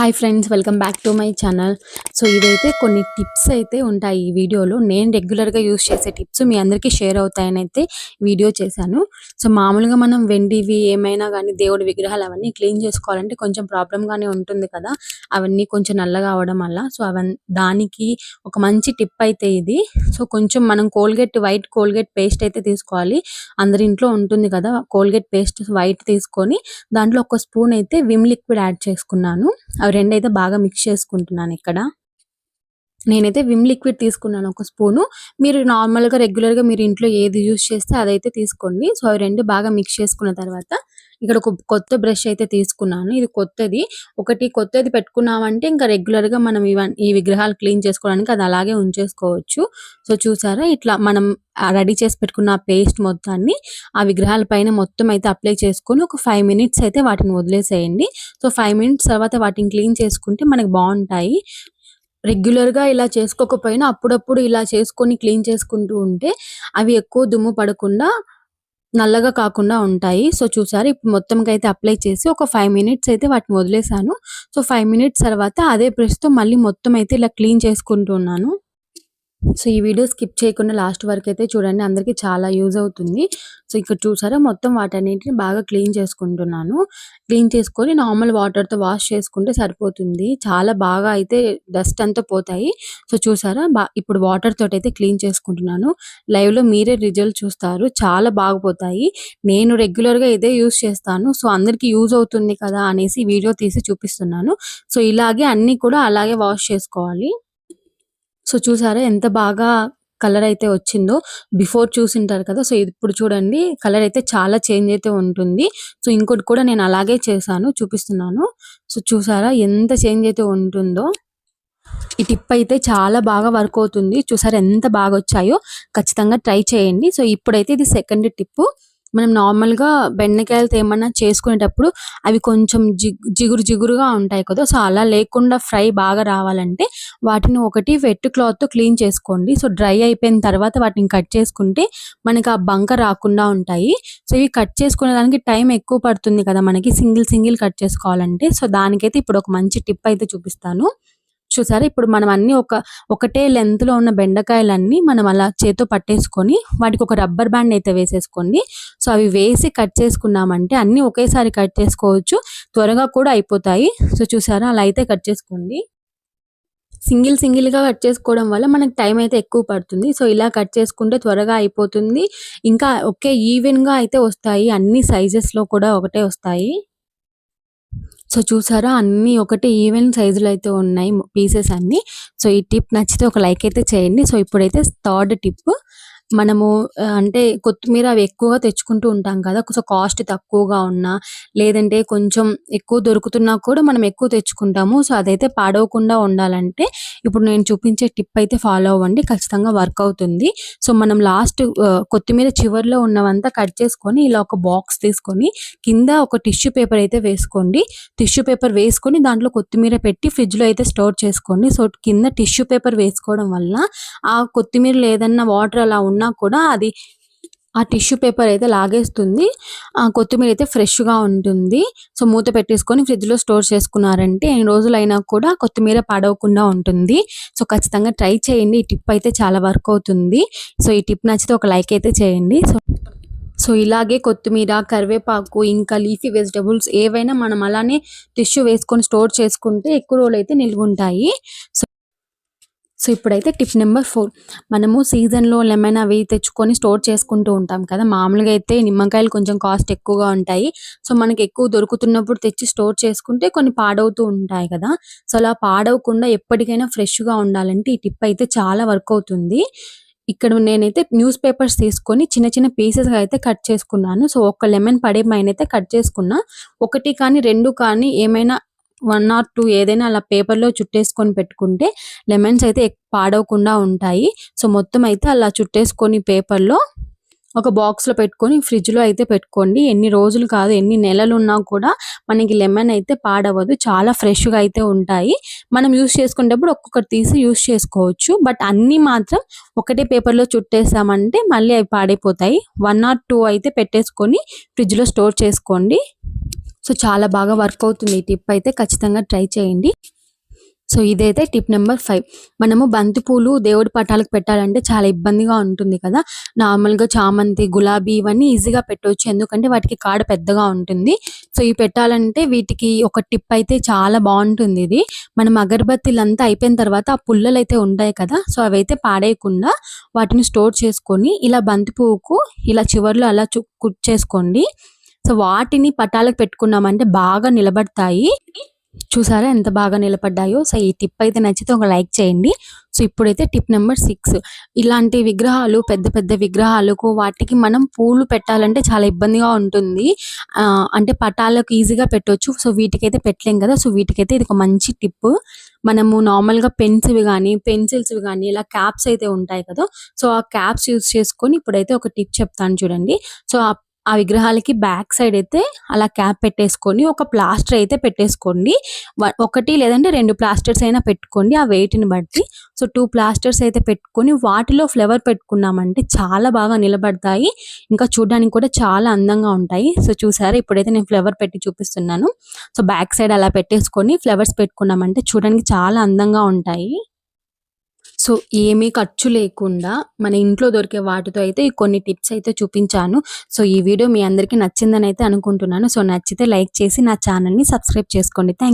Hi friends welcome back to my channel so ఇదైతే కొన్ని tips అయితే ఉంటాయి ఈ వీడియోలో నేను రెగ్యులర్గా యూస్ చేసే టిప్స్ మీ అందరికీ షేర్ అవుతాయని అయితే వీడియో చేశాను. సో మామూలుగా మనం వెండివి ఏమైనా కానీ దేవుడి విగ్రహాలు అవన్నీ క్లీన్ చేసుకోవాలంటే కొంచెం ప్రాబ్లంగానే ఉంటుంది కదా. అవన్నీ కొంచెం నల్లగా అవడం వల్ల. సో అవన్నీ దానికి ఒక మంచి టిప్ అయితే ఇది. సో కొంచెం మనం కోల్గేట్ వైట్ కోల్గేట్ పేస్ట్ అయితే తీసుకోవాలి. అందరి ఇంట్లో ఉంటుంది కదా కోల్గేట్ పేస్ట్ వైట్ తీసుకొని దాంట్లో ఒక స్పూన్ అయితే విమ్ లిక్విడ్ యాడ్ చేసుకున్నాను. అవి రెండు అయితే బాగా మిక్స్ చేసుకుంటున్నాను ఇక్కడ. నేనైతే విమ్ లిక్విడ్ తీసుకున్నాను ఒక స్పూను. మీరు నార్మల్గా రెగ్యులర్గా మీరు ఇంట్లో ఏది యూజ్ చేస్తే అదైతే తీసుకోండి. సో అవి రెండు బాగా మిక్స్ చేసుకున్న తర్వాత ఇక్కడ ఒక కొత్త బ్రష్ అయితే తీసుకున్నాను. ఇది కొత్తది. ఒకటి కొత్తది పెట్టుకున్నామంటే ఇంకా రెగ్యులర్గా మనం ఇవన్నీ ఈ విగ్రహాలు క్లీన్ చేసుకోవడానికి అది అలాగే ఉంచేసుకోవచ్చు. సో చూసారా? ఇట్లా మనం రెడీ చేసి పెట్టుకున్న పేస్ట్ మొత్తాన్ని ఆ విగ్రహాల పైన మొత్తం అయితే అప్లై చేసుకొని ఒక ఫైవ్ మినిట్స్ అయితే వాటిని వదిలేసేయండి. సో ఫైవ్ మినిట్స్ తర్వాత వాటిని క్లీన్ చేసుకుంటే మనకి బాగుంటాయి. రెగ్యులర్గా ఇలా చేసుకోకపోయినా అప్పుడప్పుడు ఇలా చేసుకొని క్లీన్ చేసుకుంటూ ఉంటే అవి ఎక్కువ దుమ్ము పడకుండా నల్లగా కాకుండా ఉంటాయి. సో చూసారు ఇప్పుడు మొత్తంకి అయితే అప్లై చేసి ఒక ఫైవ్ మినిట్స్ అయితే వాటిని వదిలేసాను. సో ఫైవ్ మినిట్స్ తర్వాత అదే బ్రష్తో మళ్ళీ మొత్తం అయితే ఇలా క్లీన్ చేసుకుంటున్నాను. సో ఈ వీడియో స్కిప్ చేయకుండా లాస్ట్ వరకు అయితే చూడండి. అందరికీ చాలా యూజ్ అవుతుంది. సో ఇక్కడ చూసారా? మొత్తం వాటన్నిటిని బాగా క్లీన్ చేసుకుంటున్నాను. క్లీన్ చేసుకొని నార్మల్ వాటర్తో వాష్ చేసుకుంటే సరిపోతుంది. చాలా బాగా అయితే డస్ట్ అంతా పోతాయి. సో చూసారా? బా ఇప్పుడు వాటర్ తోటి అయితే క్లీన్ చేసుకుంటున్నాను. లైవ్లో మీరే రిజల్ట్ చూస్తారు. చాలా బాగుపోతాయి నేను రెగ్యులర్గా ఇదే యూస్ చేస్తాను. సో అందరికీ యూజ్ అవుతుంది కదా అనేసి వీడియో తీసి చూపిస్తున్నాను. సో ఇలాగే అన్నీ కూడా అలాగే వాష్ చేసుకోవాలి. సో చూసారా ఎంత బాగా కలర్ అయితే వచ్చిందో. బిఫోర్ చూసింటారు కదా సో ఇప్పుడు చూడండి కలర్ అయితే చాలా చేంజ్ అయితే ఉంటుంది. సో ఇంకోటి కూడా నేను అలాగే చేశాను చూపిస్తున్నాను. సో చూసారా ఎంత చేంజ్ అయితే ఉంటుందో. ఈ టిప్ అయితే చాలా బాగా వర్క్ అవుతుంది. చూసారా ఎంత బాగా వచ్చాయో. ఖచ్చితంగా ట్రై చేయండి. సో ఇప్పుడైతే ఇది సెకండ్ టిప్పు మనం నార్మల్గా బెండకాయలతో ఏమన్నా చేసుకునేటప్పుడు అవి కొంచెం జిగురు జిగురుగా ఉంటాయి కదా. సో అలా లేకుండా ఫ్రై బాగా రావాలంటే వాటిని ఒకటి వెట్ క్లాత్తో క్లీన్ చేసుకోండి. సో డ్రై అయిపోయిన తర్వాత వాటిని కట్ చేసుకుంటే మనకి ఆ బంక రాకుండా ఉంటాయి. సో ఇవి కట్ చేసుకునే దానికి టైం ఎక్కువ పడుతుంది కదా మనకి. సింగిల్ సింగిల్ కట్ చేసుకోవాలంటే. సో దానికైతే ఇప్పుడు ఒక మంచి టిప్ అయితే చూపిస్తాను. చూసారా? ఇప్పుడు మనం అన్ని ఒక ఒకటే లెంత్లో ఉన్న బెండకాయలన్నీ మనం అలా చేతో పట్టేసుకొని వాటికి ఒక రబ్బర్ బ్యాండ్ అయితే వేసేసుకోండి. సో అవి వేసి కట్ చేసుకున్నామంటే అన్నీ ఒకేసారి కట్ చేసుకోవచ్చు. త్వరగా కూడా అయిపోతాయి. సో చూసారా? అలా అయితే కట్ చేసుకోండి. సింగిల్ సింగిల్గా కట్ చేసుకోవడం వల్ల మనకు టైం అయితే ఎక్కువ పడుతుంది. సో ఇలా కట్ చేసుకుంటే త్వరగా అయిపోతుంది. ఇంకా ఒకే ఈవెన్గా అయితే వస్తాయి. అన్ని సైజెస్లో కూడా ఒకటే వస్తాయి. సో చూసారా అన్నీ ఒకటి ఈవెన్ సైజులో అయితే ఉన్నాయి పీసెస్ అన్నీ. సో ఈ టిప్ నచ్చితే ఒక లైక్ అయితే చేయండి. సో ఇప్పుడైతే థర్డ్ టిప్ మనము అంటే కొత్తిమీర అవి ఎక్కువగా తెచ్చుకుంటూ ఉంటాం కదా. సో కాస్ట్ తక్కువగా ఉన్నా లేదంటే కొంచెం ఎక్కువ దొరుకుతున్నా కూడా మనం ఎక్కువ తెచ్చుకుంటాము. సో అదైతే పాడవకుండా ఉండాలంటే ఇప్పుడు నేను చూపించే టిప్ అయితే ఫాలో అవ్వండి. ఖచ్చితంగా వర్క్ అవుతుంది. సో మనం లాస్ట్ కొత్తిమీర చివరిలో ఉన్నవంతా కట్ చేసుకొని ఇలా ఒక బాక్స్ తీసుకొని కింద ఒక టిష్యూ పేపర్ అయితే వేసుకోండి. టిష్యూ పేపర్ వేసుకొని దాంట్లో కొత్తిమీర పెట్టి ఫ్రిడ్జ్లో అయితే స్టోర్ చేసుకోండి. సో కింద టిష్యూ పేపర్ వేసుకోవడం వల్ల ఆ కొత్తిమీర లేదన్న వాటర్ అలా ఉన్న ఉన్నా కూడా అది ఆ టిష్యూ పేపర్ అయితే లాగేస్తుంది. ఆ కొత్తిమీర అయితే ఫ్రెష్గా ఉంటుంది. సో మూత పెట్టేసుకొని ఫ్రిడ్జ్లో స్టోర్ చేసుకున్నారంటే ఎన్ని రోజులైనా కూడా కొత్తిమీర పాడవకుండా ఉంటుంది. సో ఖచ్చితంగా ట్రై చేయండి. ఈ టిప్ అయితే చాలా వర్క్ అవుతుంది. సో ఈ టిప్ నచ్చితే ఒక లైక్ అయితే చేయండి. సో సో ఇలాగే కొత్తిమీర కరివేపాకు ఇంకా లీఫీ వెజిటబుల్స్ ఏవైనా మనం అలానే టిష్యూ వేసుకొని స్టోర్ చేసుకుంటే ఎక్కువ రోజులు అయితే నిల్వ ఉంటాయి సో సో ఇప్పుడైతే టిప్ నెంబర్ ఫోర్. మనము సీజన్లో లెమన్ అవి తెచ్చుకొని స్టోర్ చేసుకుంటూ ఉంటాం కదా. మామూలుగా అయితే నిమ్మకాయలు కొంచెం కాస్ట్ ఎక్కువగా ఉంటాయి. సో మనకి ఎక్కువ దొరుకుతున్నప్పుడు తెచ్చి స్టోర్ చేసుకుంటే కొన్ని పాడవుతూ ఉంటాయి కదా. సో అలా పాడవకుండా ఎప్పటికైనా ఫ్రెష్గా ఉండాలంటే ఈ టిప్ అయితే చాలా వర్క్ అవుతుంది. ఇక్కడ నేనైతే న్యూస్ పేపర్స్ తీసుకొని చిన్న చిన్న పీసెస్ అయితే కట్ చేసుకున్నాను. సో ఒక లెమన్ పడే పైన అయితే కట్ చేసుకున్నా. ఒకటి కానీ రెండు కానీ ఏమైనా వన్ ఆర్ టూ ఏదైనా అలా పేపర్లో చుట్టేసుకొని పెట్టుకుంటే లెమన్స్ అయితే పాడవకుండా ఉంటాయి. సో మొత్తం అయితే అలా చుట్టేసుకొని పేపర్లో ఒక బాక్స్లో పెట్టుకొని ఫ్రిడ్జ్లో అయితే పెట్టుకోండి. ఎన్ని రోజులు కాదు ఎన్ని నెలలు ఉన్నా కూడా మనకి లెమన్ అయితే పాడవదు. చాలా ఫ్రెష్గా అయితే ఉంటాయి. మనం యూస్ చేసుకునేటప్పుడు ఒక్కొక్కటి తీసి యూస్ చేసుకోవచ్చు. బట్ అన్నీ మాత్రం ఒకటే పేపర్లో చుట్టేసామంటే మళ్ళీ అవి పాడైపోతాయి. వన్ ఆర్ టూ అయితే పెట్టేసుకొని ఫ్రిడ్జ్లో స్టోర్ చేసుకోండి. సో చాలా బాగా వర్క్ అవుతుంది ఈ టిప్ అయితే ఖచ్చితంగా ట్రై చేయండి. సో ఇదైతే టిప్ నెంబర్ ఫైవ్. మనము బంతిపూలు దేవుడి పటాలకు పెట్టాలంటే చాలా ఇబ్బందిగా ఉంటుంది కదా. నార్మల్గా చామంతి గులాబీ ఇవన్నీ ఈజీగా పెట్టవచ్చు ఎందుకంటే వాటికి కాడ పెద్దగా ఉంటుంది. సో ఇవి పెట్టాలంటే వీటికి ఒక టిప్ అయితే చాలా బాగుంటుంది ఇది. మనం అగరబత్తీలు అంతా అయిపోయిన తర్వాత ఆ పుల్లలు అయితే ఉంటాయి కదా సో అవైతే పాడేయకుండా వాటిని స్టోర్ చేసుకొని ఇలా బంతి పువ్వుకు ఇలా చివర్లో అలా చు కుచ్చేసుకోండి సో వాటిని పటాలకు పెట్టుకున్నామంటే బాగా నిలబడతాయి. చూసారా ఎంత బాగా నిలబడ్డాయో? సో ఈ టిప్ అయితే నచ్చితే ఒక లైక్ చేయండి. సో ఇప్పుడైతే టిప్ నెంబర్ సిక్స్. ఇలాంటి విగ్రహాలు పెద్ద పెద్ద విగ్రహాలకు వాటికి మనం పూలు పెట్టాలంటే చాలా ఇబ్బందిగా ఉంటుంది. అంటే పటాలకు ఈజీగా పెట్టొచ్చు. సో వీటికైతే పెట్టలేం కదా. సో వీటికైతే ఇది ఒక మంచి టిప్. మనము నార్మల్గా పెన్స్ కానీ పెన్సిల్స్ కానీ ఇలా క్యాప్స్ అయితే ఉంటాయి కదా. సో ఆ క్యాప్స్ యూస్ చేసుకొని ఇప్పుడైతే ఒక టిప్ చెప్తాను చూడండి. సో ఆ ఆ విగ్రహాలకి బ్యాక్ సైడ్ అయితే అలా క్యాప్ పెట్టేసుకొని ఒక ప్లాస్టర్ అయితే పెట్టేసుకోండి. ఒకటి లేదంటే రెండు ప్లాస్టర్స్ అయినా పెట్టుకోండి ఆ వెయిట్ని బట్టి. సో టూ ప్లాస్టర్స్ అయితే పెట్టుకొని వాటిలో ఫ్లవర్ పెట్టుకున్నామంటే చాలా బాగా నిలబడతాయి. ఇంకా చూడడానికి కూడా చాలా అందంగా ఉంటాయి. సో చూసారా? ఇప్పుడైతే నేను ఫ్లవర్ పెట్టి చూపిస్తున్నాను. సో బ్యాక్ సైడ్ అలా పెట్టేసుకొని ఫ్లవర్స్ పెట్టుకున్నామంటే చూడడానికి చాలా అందంగా ఉంటాయి. సో ఏమీ ఖర్చు లేకుండా మన ఇంట్లో దొరికే వాటితో అయితే కొన్ని టిప్స్ అయితే చూపించాను. సో ఈ వీడియో మీ అందరికీ నచ్చిందని అయితే అనుకుంటున్నాను. సో నచ్చితే లైక్ చేసి నా ఛానల్ని సబ్స్క్రైబ్ చేసుకోండి. థ్యాంక్